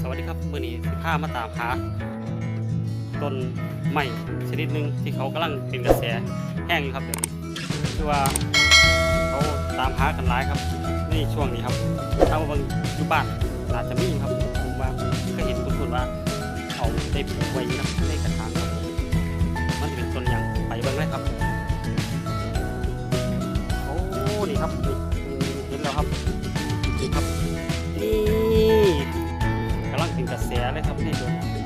สวัสดีครับมือนี้สิพามาตามหาต้นใหม่ชนิดหนึ่งที่เขากำลังเป็นกระแสแห้งอยู่ครับเดี๋ยวนี้คือว่าเขาตามหากันหลายครับในช่วงนี้ครับถ้าว่าบางอยู่บ้านอาจจะมีครับผมว่าก็เห็นคุณคุณว่าเขาได้ปลูกไว้นะครับในกระถางครับมันจะเป็นต้นอย่างไปบ้างเลยครับ เสียเลยครับพี่ดู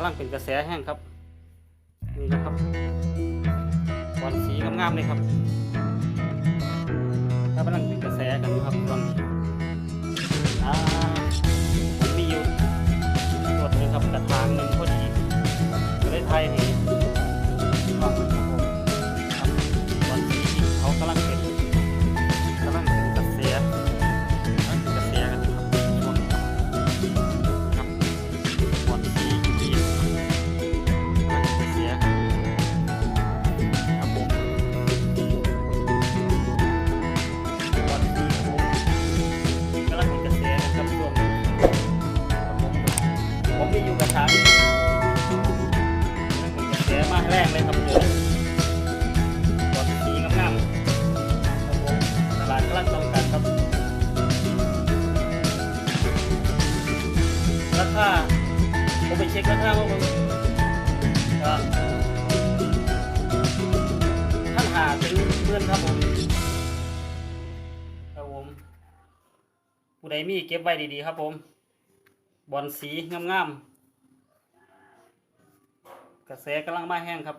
ำลังเป็นกระแสแห้งครับ นี่นะครับบอลสีงามๆเลยครับ เป็นกระแสมาแรกเลยครับเจอบอลสีงามๆครับผมตลาดกลังต้องการครับ ราคาผมไปเช็คราคาว่ามันก็ท่านหาถึงเพื่อนครับผมครับผมผู้ใดมีเก็บไว้ดีๆครับผมบอลสีงามๆ กระแสกำลังมาแห้งครับ